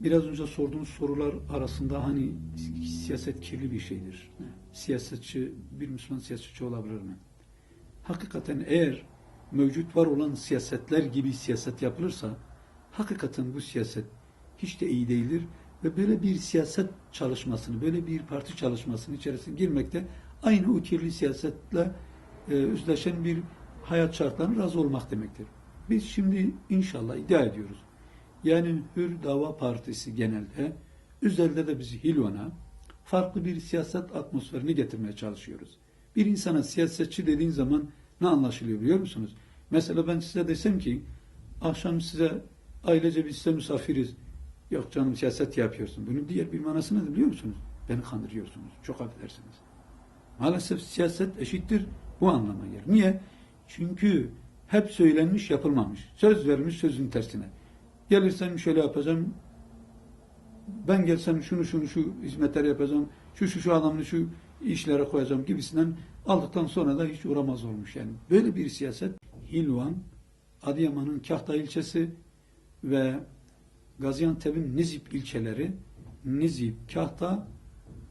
Biraz önce sorduğunuz sorular arasında hani siyaset kirli bir şeydir. Siyasetçi, bir Müslüman siyasetçi olabilir mi? Hakikaten eğer mevcut var olan siyasetler gibi siyaset yapılırsa hakikaten bu siyaset hiç de iyi değildir ve böyle bir siyaset çalışmasını, böyle bir parti çalışmasının içerisine girmekte aynı o kirli siyasetle e, özdeşen bir hayat şartlarına razı olmak demektir. Biz şimdi inşallah iddia ediyoruz. Yani Hür Dava Partisi genelde, özelde de biz Hilvan'a farklı bir siyaset atmosferini getirmeye çalışıyoruz. Bir insana siyasetçi dediğin zaman ne anlaşılıyor biliyor musunuz? Mesela ben size desem ki akşam size ailece biz size misafiriz. Yok canım siyaset yapıyorsun. Bunun diğer bir manası nedir biliyor musunuz? Beni kandırıyorsunuz. Çok affedersiniz. Maalesef siyaset eşittir bu anlama gelir. Niye? Çünkü hep söylenmiş yapılmamış. Söz vermiş sözün tersine. Gelirsem şöyle yapacağım. Ben gelsem şunu şunu şu hizmetler yapacağım. Şu şu şu adamını şu işlere koyacağım gibisinden aldıktan sonra da hiç uğramaz olmuş. Yani böyle bir siyaset Hilvan, Adıyaman'ın Kahta ilçesi ve Gaziantep'in Nizip ilçeleri, Nizip, Kahta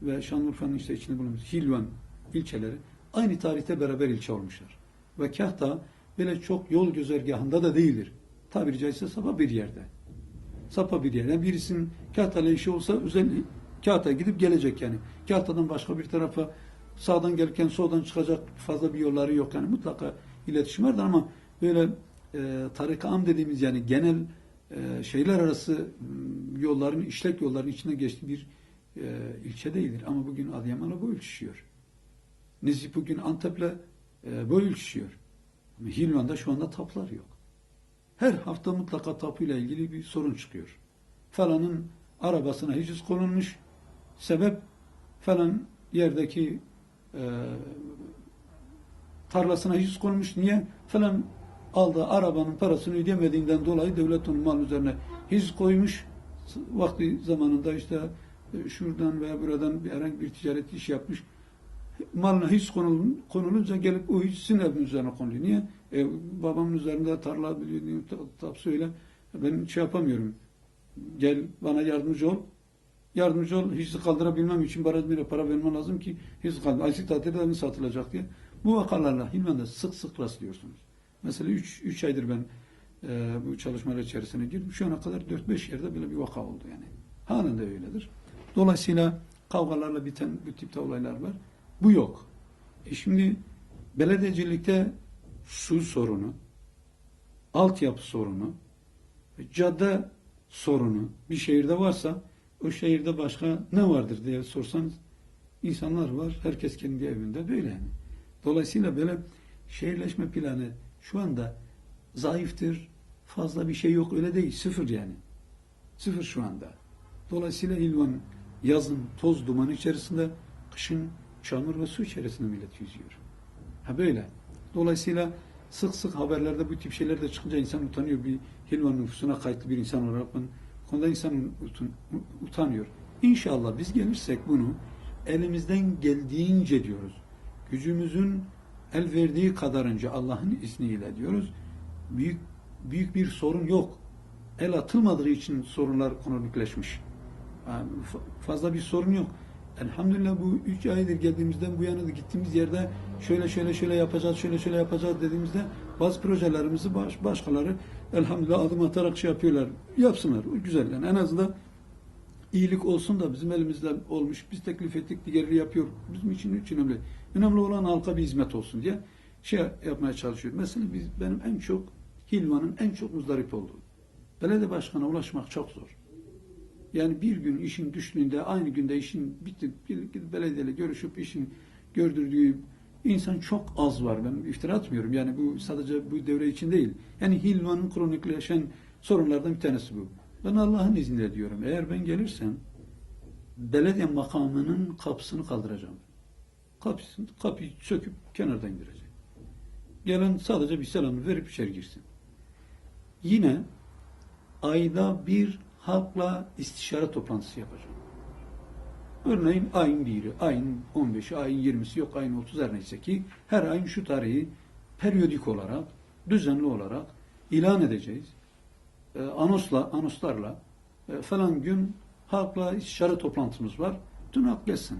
ve Şanlıurfa'nın işte içinde bulunmuş Hilvan ilçeleri aynı tarihte beraber ilçe olmuşlar. Ve Kahta böyle çok yol güzergahında da değildir. Tabiri caizse sapa bir yerde. Sapa bir yerde. Birisinin Kahta'yla işi olsa özel Kahta'ya gidip gelecek yani. Kahta'dan başka bir tarafa sağdan gelirken soldan çıkacak fazla bir yolları yok yani mutlaka iletişim vardır ama böyle e, tarika am dediğimiz yani genel e, şeyler arası yolların, işlek yolların içine geçtiği bir e, ilçe değildir. Ama bugün Adıyaman'la bu ölçüşüyor. Nizip bugün Antep'le e, bu ölçüşüyor. Ama Hilvan'da şu anda taplar yok. Her hafta mutlaka tapuyla ilgili bir sorun çıkıyor. Falanın arabasına hiciz konulmuş. Sebep falan yerdeki e, tarlasına hiciz konulmuş. Niye? Falan aldığı arabanın parasını ödemediğinden dolayı devlet onun mal üzerine hiciz koymuş. Vakti zamanında işte e, şuradan veya buradan bir herhangi bir ticaret iş yapmış. Malına hiç konulun, konulunca gelip o hiç sizin evin üzerine konuluyor. Niye? E, babamın üzerinde tarla biliyor, diyor, ta- tap söyle. Ben şey yapamıyorum. Gel bana yardımcı ol. Yardımcı ol. Hiç kaldırabilmem için bir para vermen lazım ki hiç kaldır. Aylık tatilde mi satılacak diye. Bu vakalarla Hilman'da sık sık rastlıyorsunuz. Mesela 3 aydır ben e, bu çalışmalar içerisine girdim. Şu ana kadar 4-5 yerde böyle bir vaka oldu yani. Halen de öyledir. Dolayısıyla kavgalarla biten bu tipte olaylar var. Bu yok. E şimdi belediyecilikte su sorunu, altyapı sorunu, cadde sorunu bir şehirde varsa o şehirde başka ne vardır diye sorsanız insanlar var. Herkes kendi evinde böyle yani. Dolayısıyla böyle şehirleşme planı şu anda zayıftır. Fazla bir şey yok öyle değil. Sıfır yani. Sıfır şu anda. Dolayısıyla İlvan yazın toz duman içerisinde, kışın çamur ve su içerisinde millet yüzüyor. Ha böyle. Dolayısıyla sık sık haberlerde bu tip şeyler de çıkınca insan utanıyor. Bir Hilvan nüfusuna kayıtlı bir insan olarak ben konuda insan utanıyor. İnşallah biz gelirsek bunu elimizden geldiğince diyoruz. Gücümüzün el verdiği kadarınca Allah'ın izniyle diyoruz. Büyük büyük bir sorun yok. El atılmadığı için sorunlar kronikleşmiş. Yani fa- fazla bir sorun yok. Elhamdülillah bu üç aydır geldiğimizden bu yana da gittiğimiz yerde şöyle şöyle şöyle yapacağız, şöyle şöyle yapacağız dediğimizde bazı projelerimizi baş, başkaları elhamdülillah adım atarak şey yapıyorlar. Yapsınlar. Güzel yani en azından iyilik olsun da bizim elimizde olmuş. Biz teklif ettik, diğerleri yapıyor. Bizim için hiç önemli. Önemli olan halka bir hizmet olsun diye şey yapmaya çalışıyor. Mesela biz benim en çok Hilvan'ın en çok muzdarip olduğu. Belediye başkanına ulaşmak çok zor. Yani bir gün işin düştüğünde aynı günde işin bitip belediyeyle görüşüp işin gördürdüğü insan çok az var. Ben iftira atmıyorum. Yani bu sadece bu devre için değil. Yani Hilvan'ın kronikleşen sorunlardan bir tanesi bu. Ben Allah'ın izniyle diyorum. Eğer ben gelirsem belediye makamının kapısını kaldıracağım. Kapısını, kapıyı söküp kenardan indireceğim. Gelen sadece bir selamı verip içeri girsin. Yine ayda bir halkla istişare toplantısı yapacağım. Örneğin ayın 1'i, ayın 15'i, ayın 20'si yok ayın 30 her neyse ki her ayın şu tarihi periyodik olarak, düzenli olarak ilan edeceğiz. Ee, anonsla, anonslarla e, falan gün halkla istişare toplantımız var. Dün halk gelsin.